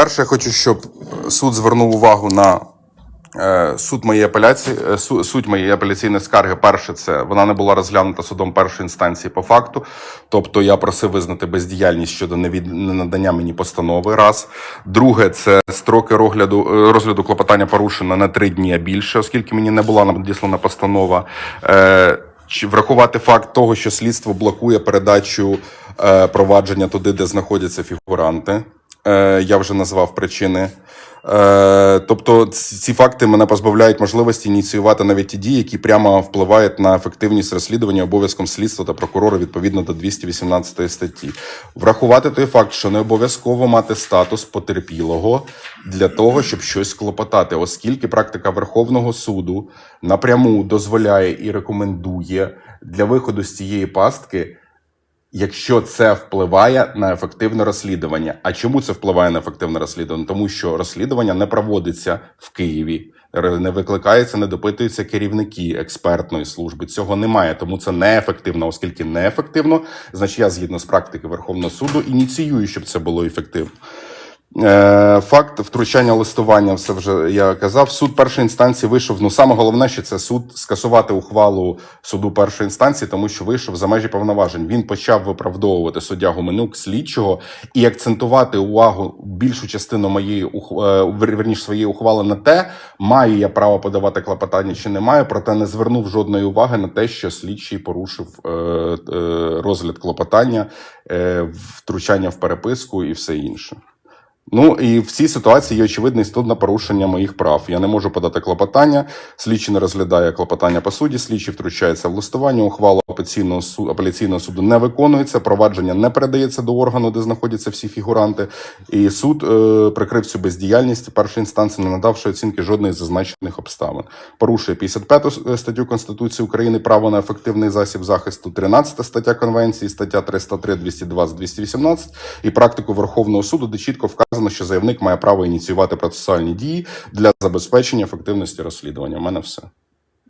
Перше, я хочу, щоб суд звернув увагу на е, суд моєї апеляції, е, су- суть моєї апеляційної скарги. Перше, це вона не була розглянута судом першої інстанції по факту. Тобто я просив визнати бездіяльність щодо ненадання мені постанови. Раз. Друге, це строки розгляду, е, розгляду клопотання порушено на три дні а більше, оскільки мені не була надіслана постанова. Чи врахувати факт того, що слідство блокує передачу провадження туди, де знаходяться фігуранти. Е, я вже назвав причини. Е, тобто, ці факти мене позбавляють можливості ініціювати навіть ті дії, які прямо впливають на ефективність розслідування обов'язком слідства та прокурора відповідно до 218 статті. Врахувати той факт, що не обов'язково мати статус потерпілого для того, щоб щось клопотати, оскільки практика Верховного суду напряму дозволяє і рекомендує для виходу з цієї пастки якщо це впливає на ефективне розслідування. А чому це впливає на ефективне розслідування? Тому що розслідування не проводиться в Києві, не викликається, не допитуються керівники експертної служби. Цього немає, тому це неефективно, оскільки неефективно, значить я згідно з практики Верховного суду ініціюю, щоб це було ефективно. Е, Факт втручання листування, все вже я казав. Суд першої інстанції вийшов. Ну саме головне, що це суд скасувати ухвалу суду першої інстанції, тому що вийшов за межі повноважень. Він почав виправдовувати суддя Гуменюк слідчого і акцентувати увагу більшу частину моєї е, верніше своєї ухвали на те, маю я право подавати клопотання чи не маю, проте не звернув жодної уваги на те, що слідчий порушив е, розгляд клопотання, втручання в переписку і все інше. Ну і в цій ситуації є очевидний студ на порушення моїх прав. Я не можу подати клопотання. Слідчий не розглядає клопотання по суді. Слідчий втручається в листування. Ухвала апеляційного суду, апеляційного суду не виконується. Провадження не передається до органу, де знаходяться всі фігуранти. І суд е, прикрив цю бездіяльність першої інстанції, не надавши оцінки жодної з зазначених обставин. Порушує 55 статтю Конституції України право на ефективний засіб захисту, 13 стаття Конвенції, стаття 303, 220, 218 і практику Верховного суду, де чітко вказано, що заявник має право ініціювати процесуальні дії для забезпечення ефективності розслідування. У мене все.